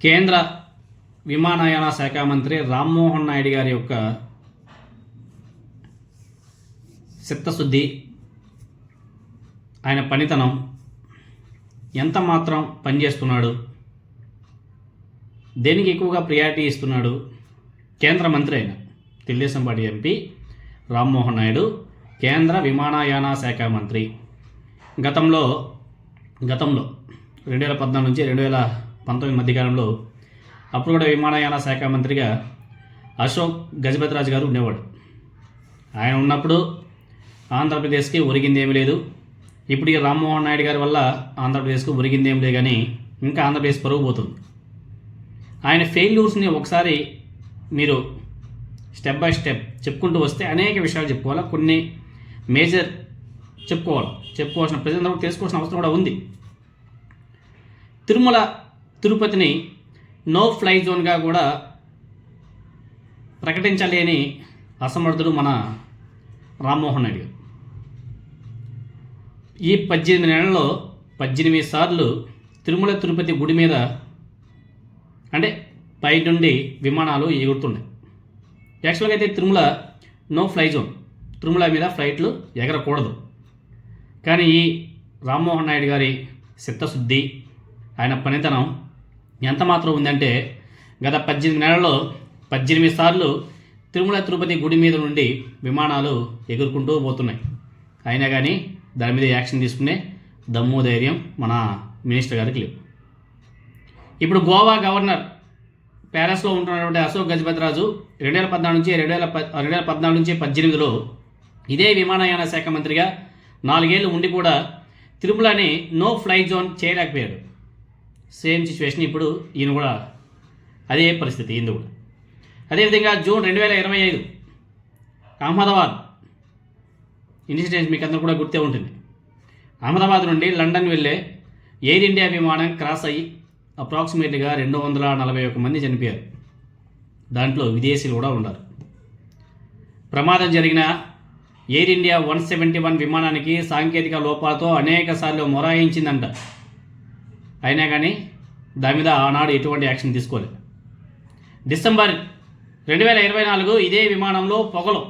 కేంద్ర విమానయాన శాఖ మంత్రి రామ్మోహన్ నాయుడు గారి యొక్క చిత్తశుద్ధి ఆయన పనితనం ఎంత మాత్రం పనిచేస్తున్నాడు దేనికి ఎక్కువగా ప్రియారిటీ ఇస్తున్నాడు కేంద్ర మంత్రి అయిన తెలుగుదేశం పార్టీ ఎంపీ రామ్మోహన్ నాయుడు కేంద్ర విమానయాన శాఖ మంత్రి. గతంలో గతంలో రెండు వేల పద్నాలుగు నుంచి రెండు వేల పంతొమ్మిది మధ్యకాలంలో అప్పుడు కూడా విమానయాన శాఖ మంత్రిగా అశోక్ గజపతిరాజు గారు ఉండేవాడు. ఆయన ఉన్నప్పుడు ఆంధ్రప్రదేశ్కి ఒరిగింది ఏమి లేదు. ఇప్పుడు ఈ రామ్మోహన్ నాయుడు గారి వల్ల ఆంధ్రప్రదేశ్కు ఒరిగింది ఏమి లేదు కానీ ఇంకా ఆంధ్రప్రదేశ్ పరుగు పోతుంది. ఆయన ఫెయిల్యూర్స్ని ఒకసారి మీరు స్టెప్ బై స్టెప్ చెప్పుకుంటూ వస్తే అనేక విషయాలు చెప్పుకోవాలి. కొన్ని మేజర్ చెప్పుకోవాలి. చెప్పుకోవాల్సిన ప్రజలందరూ తెలుసుకోవాల్సిన అవసరం కూడా ఉంది. తిరుమల తిరుపతిని నో ఫ్లై జోన్గా కూడా ప్రకటించాలి అని అసమర్థుడు మన రామ్మోహన్ నాయుడు గారు. ఈ పద్దెనిమిది నెలల్లో పద్దెనిమిది సార్లు తిరుమల తిరుపతి గుడి మీద అంటే పై నుండి విమానాలు ఎగురుతున్నాయి యాక్చువల్గా అయితే Tirumala no fly zone. Tirumala మీద ఫ్లైట్లు ఎగరకూడదు. కానీ ఈ రామ్మోహన్ నాయుడు గారి చిత్తశుద్ధి ఆయన పనితనం ఎంత మాత్రం ఉందంటే గత పద్దెనిమిది నెలల్లో పద్దెనిమిది సార్లు తిరుమల తిరుపతి గుడి మీద నుండి విమానాలు ఎగురుకుంటూ పోతున్నాయి. అయినా కానీ దాని మీద యాక్షన్ తీసుకునే దమ్ము ధైర్యం మన మినిస్టర్ గారికి లేవు ఇప్పుడు గోవా గవర్నర్ ప్యారిస్లో ఉంటున్నటువంటి అశోక్ గజపతిరాజు రెండు వేల పద్నాలుగు నుంచి రెండు వేల రెండు వేల పద్నాలుగు నుంచి పద్దెనిమిదిలో ఇదే విమానయాన శాఖ మంత్రిగా నాలుగేళ్ళు ఉండి కూడా తిరుమలని నో ఫ్లై జోన్ చేయలేకపోయాడు. సేమ్ సిచ్యువేషన్ ఇప్పుడు ఈయన కూడా అదే పరిస్థితి ఈయన కూడా. అదేవిధంగా జూన్ రెండు వేల ఇరవై ఐదు అహ్మదాబాద్ ఇన్సిడెంట్ మీకు అందరూ కూడా గుర్తే ఉంటుంది. అహ్మదాబాద్ నుండి లండన్ వెళ్ళే ఎయిర్ ఇండియా విమానం క్రాస్ అయ్యి అప్రాక్సిమేట్గా రెండు వందల నలభై ఒక మంది చనిపోయారు. దాంట్లో విదేశీయులు కూడా ఉన్నారు. ప్రమాదం జరిగిన Air India one seventy one విమానానికి సాంకేతిక లోపాలతో అనేక సార్లు మొరాయించిందంట అయినా కానీ దాని మీద ఆనాడు ఎటువంటి యాక్షన్ తీసుకోలేదు డిసెంబర్ రెండు వేల ఇరవై నాలుగు ఇదే విమానంలో పొగలు.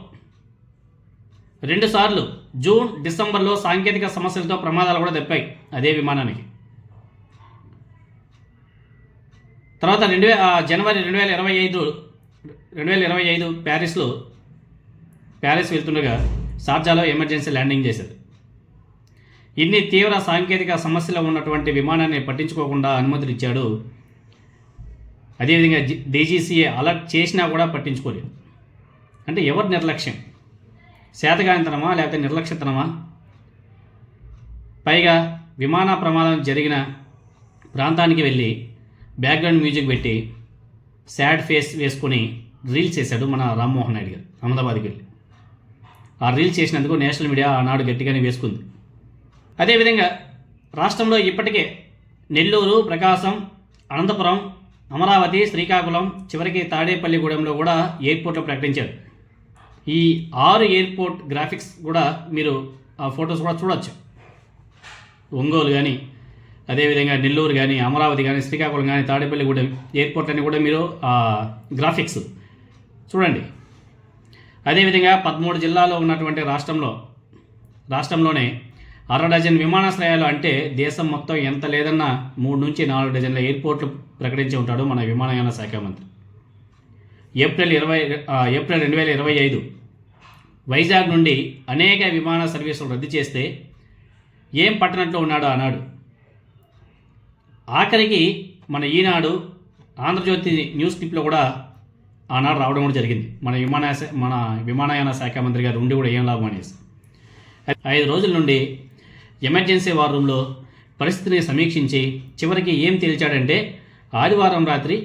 రెండుసార్లు జూన్ డిసెంబర్లో సాంకేతిక సమస్యలతో ప్రమాదాలు కూడా తెప్పాయి అదే విమానానికి. తర్వాత రెండు వే జనవరి రెండు వేల ఇరవై ఐదు రెండు వేల ఇరవై ఐదు ప్యారిస్లో ప్యారిస్ వెళ్తుండగా షార్జాలో ఎమర్జెన్సీ ల్యాండింగ్ చేశారు. ఇన్ని తీవ్ర సాంకేతిక సమస్యలు ఉన్నటువంటి విమానాన్ని పట్టించుకోకుండా అనుమతులు ఇచ్చాడు అదేవిధంగా డీజీసీఏ అలర్ట్ చేసినా కూడా పట్టించుకోలేదు. అంటే ఎవరి నిర్లక్ష్యం? శాతగానితనమా లేకపోతే నిర్లక్ష్యతనమా? పైగా విమాన ప్రమాదం జరిగిన ప్రాంతానికి వెళ్ళి బ్యాక్గ్రౌండ్ మ్యూజిక్ పెట్టి శాడ్ ఫేస్ వేసుకొని రీల్స్ చేశాడు మన రామ్మోహన్ నాయుడు గారు అహ్మదాబాద్కి వెళ్ళి. ఆ రీల్స్ చేసినందుకు నేషనల్ మీడియా ఆనాడు గట్టిగానే వేసుకుంది. అదేవిధంగా రాష్ట్రంలో ఇప్పటికే నెల్లూరు ప్రకాశం అనంతపురం అమరావతి శ్రీకాకుళం చివరికి తాడేపల్లిగూడెంలో కూడా ఎయిర్పోర్ట్లు ప్రకటించారు. ఈ ఆరు ఎయిర్పోర్ట్ గ్రాఫిక్స్ కూడా మీరు ఆ ఫొటోస్ కూడా చూడొచ్చు. ఒంగోలు కానీ అదేవిధంగా నెల్లూరు కానీ అమరావతి కానీ శ్రీకాకుళం కానీ తాడేపల్లిగూడెం ఎయిర్పోర్ట్ అని కూడా మీరు ఆ గ్రాఫిక్స్ చూడండి. అదేవిధంగా పదమూడు జిల్లాలో ఉన్నటువంటి రాష్ట్రంలో రాష్ట్రంలోనే అర డజన్ విమానాశ్రయాలు అంటే దేశం మొత్తం ఎంత లేదన్నా మూడు నుంచి నాలుగు డజన్ల ఎయిర్పోర్ట్లు ప్రకటించి ఉంటాడు మన విమానయాన శాఖ మంత్రి. ఏప్రిల్ ఇరవై ఏప్రిల్ రెండు వేల ఇరవై ఐదు వైజాగ్ నుండి అనేక విమాన సర్వీసులు రద్దు చేస్తే ఏం పట్టనట్లు ఉన్నాడు ఆనాడు ఆఖరికి మన ఈనాడు ఆంధ్రజ్యోతి న్యూస్ క్లిప్లో కూడా ఆనాడు రావడం కూడా జరిగింది. మన విమానయాన మన విమానయాన శాఖ మంత్రి గారు ఉండి కూడా ఏం లాభం అనేసి. ఐదు రోజుల నుండి ఎమర్జెన్సీ వార్ రూమ్లో పరిస్థితిని సమీక్షించి చివరికి ఏం తేల్చాడంటే ఆదివారం రాత్రి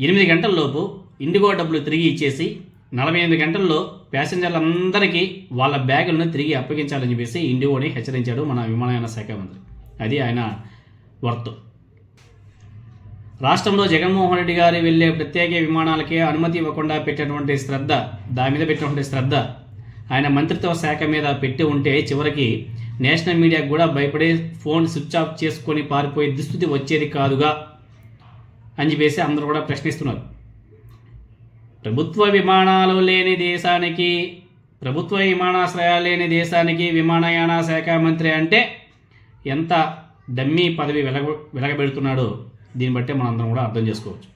ఎనిమిది గంటల్లోపు ఇండిగో డబ్బులు తిరిగి ఇచ్చేసి నలభై ఎనిమిది గంటల్లో ప్యాసింజర్లందరికీ వాళ్ళ బ్యాగులను తిరిగి అప్పగించాలని చెప్పేసి ఇండిగోని హెచ్చరించాడు మన విమానయాన శాఖ మంత్రి. అది ఆయన వర్త్. రాష్ట్రంలో జగన్మోహన్ రెడ్డి గారు వెళ్ళే ప్రత్యేక విమానాలకే అనుమతి ఇవ్వకుండా పెట్టినటువంటి శ్రద్ధ దాని మీద పెట్టినటువంటి శ్రద్ధ ఆయన మంత్రిత్వ శాఖ మీద పెట్టి ఉంటే చివరికి నేషనల్ మీడియాకు కూడా భయపడే ఫోన్ స్విచ్ ఆఫ్ చేసుకొని పారిపోయే దుస్థితి వచ్చేది కాదుగా అని చెప్పేసి అందరూ కూడా ప్రశ్నిస్తున్నారు. ప్రభుత్వ విమానాలు లేని దేశానికి ప్రభుత్వ విమానాశ్రయాలు లేని దేశానికి విమానయాన శాఖ మంత్రి అంటే ఎంత డమ్మీ పదవి వెలగ వెలగబెడుతున్నాడో దీన్ని బట్టే మనం అందరం కూడా అర్థం చేసుకోవచ్చు.